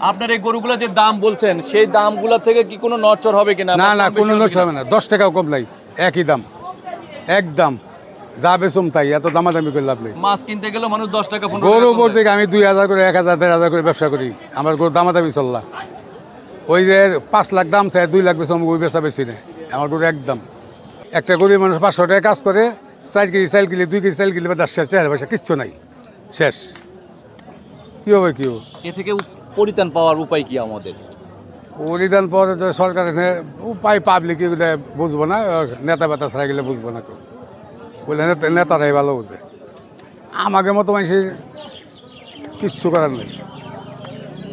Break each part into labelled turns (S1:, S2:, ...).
S1: আপনার এই গরুগুলো যে দাম বলছেন সেই দামগুলো থেকে কি কোনো নড়চড় হবে কিনা?
S2: না না কোনো
S1: কিনা?
S2: হবে না। দশ টাকাও কম নাই একই দাম। একদম যা বেসম তাই এত দামাদামি করে লাভ নেই।
S1: মাছ কিনতে গেলেও মানুষ দশ টাকা
S2: গরু বলতে আমি দুই হাজার করে এক হাজার দেড় হাজার করে ব্যবসা করি। আমার গরু দামাদামি চললা ওই যে পাঁচ লাখ দাম চাই দুই লাখ বেশি ওই বেচা বেশি নেই আমার গরু একদম। একটা গরিব মানুষ পাঁচশো টাকা কাজ করে চার কেজি চাল কিলি দুই কেজি চাল কিলি বা দশ টাকা পয়সা কিচ্ছু নাই। শেষ। কী হবে কী হবে?
S1: এ থেকে পরিত্রাণ পাওয়ার উপায় কি আমাদের?
S2: পরিধান পরে তো সরকার উপায় পাবলিক বুঝব না নেতা বেতা ছাড়া গেলে বুঝব না কেউ। বলে নেতা- নেতারাই ভালো বুঝে। আমাকে মতো মানুষের কিচ্ছু করার নেই।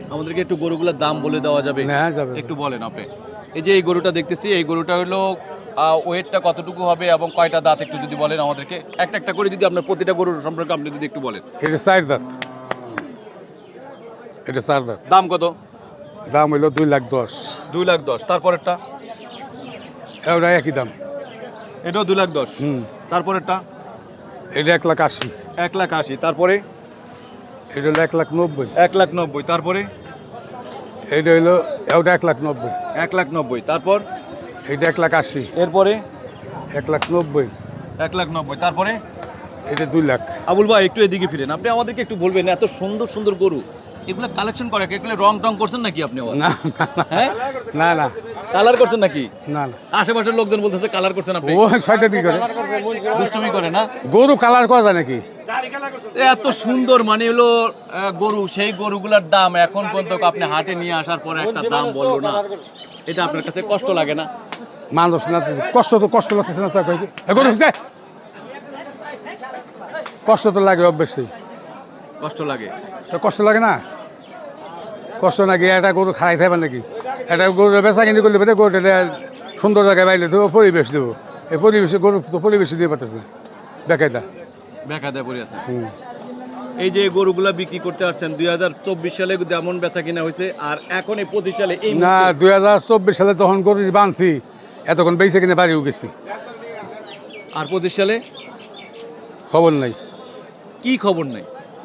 S1: আমাদেরকে একটু গরুগুলোর দাম বলে দেওয়া যাবে।
S2: হ্যাঁ যাবে।
S1: একটু বলেন আপনি। এই যে এই গরুটা দেখতেছি এই গরুটা হলো ওয়েটটা কতটুকু হবে এবং কয়টা দাঁত একটু যদি বলেন আমাদেরকে। একটা একটা করে যদি আপনার প্রতিটা গরুর সম্পর্কে আপনি যদি একটু বলেন।
S2: এটা চার দাঁত। এটা চার দাঁত
S1: দাম কত?
S2: দাম হইল দুই লাখ দশ।
S1: দুই লাখ দশ। তারপরেরটা?
S2: এটা একই দাম।
S1: এটাও দুই লাখ দশ।
S2: হুম।
S1: তারপরেরটা?
S2: এটা এক লাখ আশি।
S1: এক লাখ আশি। তারপরে?
S2: এটা হলো এক লাখ নব্বই।
S1: এক লাখ নব্বই। তারপরে?
S2: এটা হইল এটা এক লাখ নব্বই।
S1: এক লাখ নব্বই। তারপর?
S2: এটা এক লাখ আশি।
S1: এরপরে?
S2: এক লাখ নব্বই।
S1: এক লাখ নব্বই। তারপরে?
S2: এটা দুই লাখ।
S1: আবুল ভাই একটু এদিকে ফিরেন। আপনি আমাদেরকে একটু বলবেন এত সুন্দর সুন্দর গরু। এগুলো কালেকশন করে এগুলো রং টং করছেন নাকি আপনি
S2: না
S1: হ্যাঁ?
S2: না না।
S1: কালার করছেন নাকি?
S2: না না।
S1: আশেপাশের লোকজন বলতেছে কালার করছেন আপনি।
S2: ও দিক করে?
S1: দুষ্টুমি করে না?
S2: গরু কালার করা যায় নাকি?
S1: এত সুন্দর মানে হলো গরু সেই গরুগুলোর দাম এখন পর্যন্ত আপনি হাটে নিয়ে আসার পরে একটা দাম বলল না। এটা আপনার কাছে কষ্ট লাগে না?
S2: মানুষ না কষ্ট তো কষ্ট লাগতেছে না? গরু। কষ্ট তো লাগে অবশ্যই।
S1: কষ্ট লাগে।
S2: তো কষ্ট লাগে না? কষ্ট নাকি একটা গরু খাই থাকবে নাকি? একটা গরু বেচা কিনি করলে গরুটা সুন্দর জায়গায় বাইলে দেবো পরিবেশ দেবো। এই পরিবেশে গরু তো পরিবেশ দিয়ে পারতেছে না। বেকায়দা।
S1: বেকা দেয় পড়ে আছে।
S2: হুম।
S1: এই যে গরুগুলা বিক্রি করতে আসছেন দুই হাজার চব্বিশ সালে যেমন বেচা কিনা হয়েছে আর এখন এই পঁচিশ সালে
S2: না দুই হাজার চব্বিশ সালে তখন গরু বানছি এতক্ষণ বেঁচে কিনে বাড়িও গেছি।
S1: আর পঁচিশ সালে?
S2: খবর নাই।
S1: কি খবর নাই?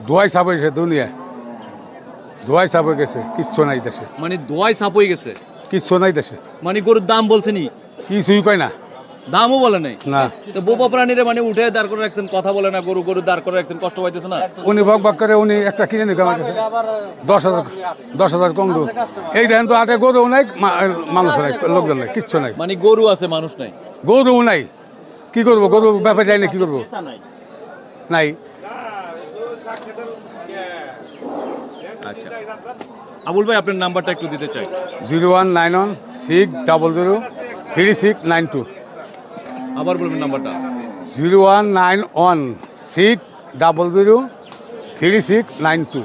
S2: ধোয়াই সাপ হয়েছে দুনিয়া ধোয়াই সাপ হয়ে গেছে কিচ্ছু নাই দেশে।
S1: মানে দোয়াই সাপ হয়ে গেছে?
S2: কিচ্ছু নাই দেশে।
S1: মানে গরুর দাম বলছেনি
S2: কিছুই কয় না।
S1: দামও বলে নাই?
S2: না।
S1: তো বোপা প্রাণীরা মানে উঠে দাঁড় করে রাখছেন কথা বলে না গরু গরু দাঁড় করে রাখছেন কষ্ট পাইতেছে না?
S2: উনি বক বক করে উনি একটা কিনে নিবে আমার কাছে দশ হাজার দশ হাজার কম দু এই দেখেন তো আটে গরু নাই মা- মানুষ নাই লোকজন নাই কিচ্ছু নাই।
S1: মানে গরু আছে মানুষ নাই?
S2: গরু নাই। কি করব? গরু ব্যাপারে যাই না কি করব। নাই।
S1: আচ্ছা। আবুল ভাই আপনার নাম্বারটা একটু দিতে চাই।
S2: Zero one nine one six double zero three six nine two.
S1: আবার বলবেন নাম্বারটা।
S2: Zero one nine one six double zero three six nine two.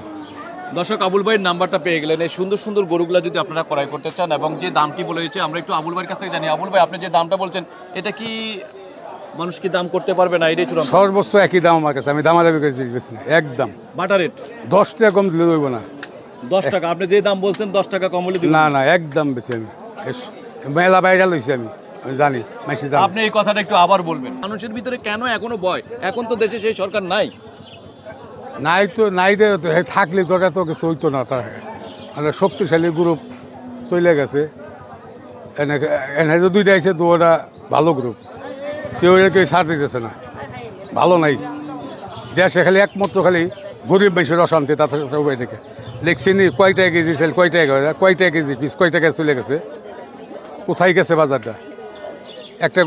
S1: দর্শক আবুল ভাইয়ের নাম্বারটা পেয়ে গেলেন। এই সুন্দর সুন্দর গরুগুলা যদি আপনারা ক্রয় করতে চান এবং যে দামটি বলেছে আমরা একটু আবুল ভাইয়ের কাছ থেকে জানি। আবুল ভাই আপনি যে দামটা বলছেন এটা কি মানুষ কি দাম করতে পারবে না? এটাই চূড়ান্ত।
S2: সর্বোচ্চ একই দাম আমার কাছে। আমি দামাদামি করে বেশি না একদম।
S1: Butter rate?
S2: দশ টাকা কম দিলে রইব না।
S1: দশ টাকা। আপনি যে দাম বলছেন দশ টাকা কম হলে
S2: না না একদম বেশি আমি। মেলা বাইরে লইছি আমি। আমি জানি মাসি জানি।
S1: আপনি এই কথাটা একটু আবার বলবেন। মানুষের ভিতরে কেন এখনও ভয়? এখন তো দেশে সেই সরকার নাই।
S2: নাই তো নাই দে থাকলে দরকার তো কিছু হইতো না তার মানে শক্তিশালী গ্রুপ চলে গেছে। এনে এনে দুইটা আছে দুটা ভালো গ্রুপ কেউ কেউ ছাড় দিতেছে না। ভালো নাই। দেশে খালি একমাত্র খালি গরিব মানুষের অশান্তি তাতে উপায় থেকে লিখছি নি কয় টাকা কেজি সেল কয় টাকা কেজি পিস কয় টাকা চলে গেছে? কোথায় গেছে বাজারটা? একটা